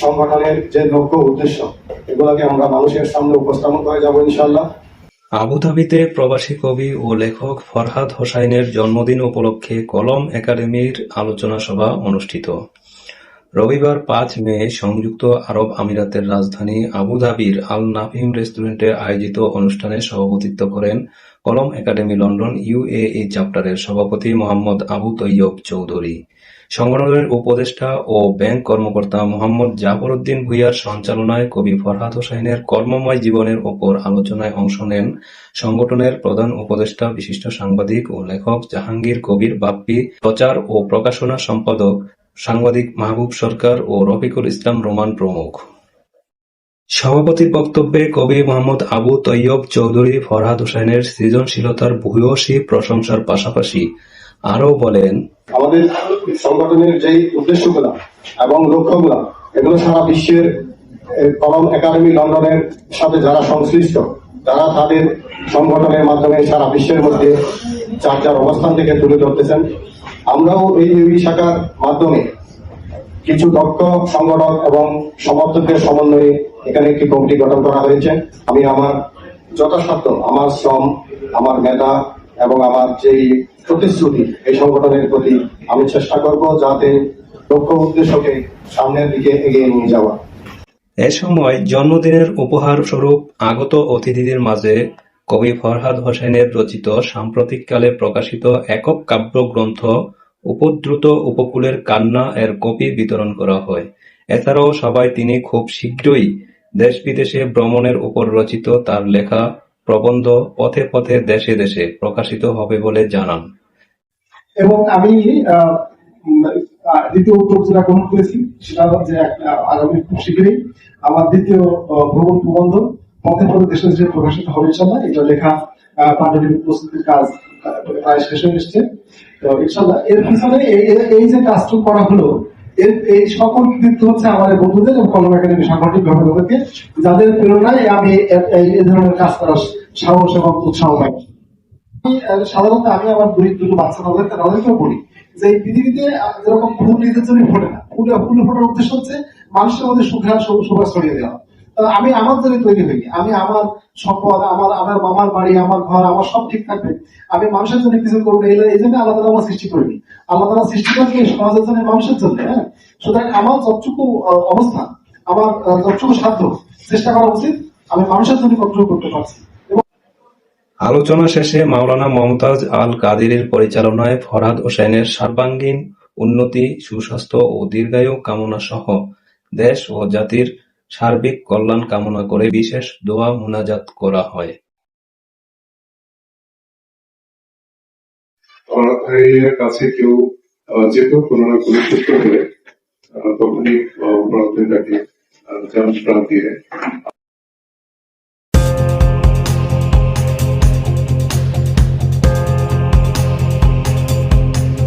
সংগঠনের যে লক্ষ্য উদ্দেশ্য, এগুলোকে আমরা মানুষের সামনে উপস্থাপন করে যাব ইনশাল্লাহ আবুধাবিতে প্রবাসী কবি ও লেখক ফরহাদ হোসাইনের জন্মদিন উপলক্ষে কলম একাডেমির আলোচনা সভা অনুষ্ঠিত। রবিবার পাঁচ মে সংযুক্ত আরব আমিরাতের রাজধানী আবুধাবির আল নাফিম রেস্টুরেন্টে আয়োজিত অনুষ্ঠানে সভাপতিত্ব করেন কলম একাডেমি লন্ডন ইউএই চ্যাপ্টারের সভাপতি মোহাম্মদ আবু তৈয়ব চৌধুরী। সংগঠনের উপদেষ্টা ও ব্যাংক কর্মকর্তা মোহাম্মদ জাফর উদ্দিন ভুইয়ার সঞ্চালনায় কবি ফরহাদ হোসাইনের কর্মময় জীবনের ওপর আলোচনায় অংশ নেন সংগঠনের প্রধান উপদেষ্টা, বিশিষ্ট সাংবাদিক ও লেখক জাহাঙ্গীর কবির বাপ্পি, প্রচার ও প্রকাশনা সম্পাদক সাংবাদিক মাহবুব সরকার ও রফিকুল ইসলাম রোমান প্রমুখ। সভাপতির বক্তব্যে কবি মোহাম্মদ আবু তৈয়ব চৌধুরী ফরহাদ হোসেনের সৃজনশীলতার ভূয়সী প্রশংসার পাশাপাশি আরও বলেন, আমাদের সংগঠনের যেই উদ্দেশ্যগুলো এবং লক্ষ্যগুলো, এগুলো সারা বিশ্বের কলম একাডেমি লন্ডনের সাথে যারা সংশ্লিষ্ট, তারা তাদের সংগঠনের মাধ্যমে সারা বিশ্বের মধ্যে যার যার অবস্থান থেকে তুলে ধরতেছেন। আমরাও এই শাখার মাধ্যমে কিছু দক্ষ সংগঠক এবং সমর্থকদের সমন্বয়ে এখানে একটি কমিটি গঠন করা হয়েছে। আমি আমার যথাসাধ্য, আমার শ্রম, আমার মেধা এবং আমার যেই প্রতিশ্রুতি, এই সংগঠনের প্রতি আমি চেষ্টা করব যাতে লক্ষ্য উদ্দেশ্যকে সামনের দিকে এগিয়ে নিয়ে যাওয়া। এ সময় জন্মদিনের উপহার স্বরূপ আগত অতিথিদের মাঝে কবি ফরহাদ হোসেনের রচিত সাম্প্রতিককালে প্রকাশিত একক কাব্যগ্রন্থ উপদ্রুত উপকূলের কান্না এর কপি বিতরণ করা হয়। এছাড়াও সবাই তিনি খুব শীঘ্রই দেশ বিদেশে ভ্রমণের উপর রচিত তার লেখা প্রবন্ধ পথে পথে দেশে দেশে প্রকাশিত হবে বলে জানান। এবং আমি দ্বিতীয় উদ্যোগ যেটা গ্রহণ করেছি, সেটা হচ্ছে আগামী খুব শীঘ্রই আমার দ্বিতীয় ভ্রমণ প্রবন্ধ পথে পথে দেশে দেশে প্রকাশিত হবে ইনশাল্লাহ এটা লেখা পাণ্ডুলিপি প্রস্তুতির কাজ। প্রায় শেষ হয়ে এসছে। তো ইনশাল্লাহ, এর পিছনে এই- যে করা হলো, এর এই সকল কৃতিত্ব হচ্ছে এই বন্ধুদের কলম একাডেমি সাংগঠনিক যাদের প্রেরণায় আমি এই ধরনের কাজ করার সাহস এবং উৎসাহ পাই। সাধারণত আমি আমার দুই দুটো বাচ্চা তাদের তাদেরকেও বলি যে এই পৃথিবীতে যেরকম ফুল নিজের জন্য ফোটে না, ফুল ফুল ফোটার উদ্দেশ্য হচ্ছে মানুষের মধ্যে সুখা সুবাস ছড়িয়ে দেওয়া। আমি আমার জন্য তৈরি হইনি আমি আমার সম্পদ আমার আমার মামার বাড়ি আমার ঘর আমার সব ঠিক থাকবে। আমি মানুষের জন্য কিছু করব এই জন্য আল্লাহ তালা আমার সৃষ্টি করিনি। আল্লাহ তালা সৃষ্টি এই সমাজের জন্য মানুষের জন্য হ্যাঁ? সুতরাং আমার যতটুকু আহ, অবস্থান আমার যতটুকু সাধ্য চেষ্টা করা উচিত আমি মানুষের জন্য কতটুকু করতে পারছি। আলোচনা শেষে মাওলানা মমতাজ আল কাদিরের পরিচালনায় ফরহাদ হোসেনের সর্বাঙ্গীন উন্নতি সুস্বাস্থ্য ও দীর্ঘায়ু কামনা সহ দেশ ও জাতির সার্বিক কল্যাণ কামনা করে বিশেষ দোয়া মোনাজাত করা হয়। কাছে কেউ যেত কোনো না কোনো তখনই ডাকে প্রাণ দিয়ে।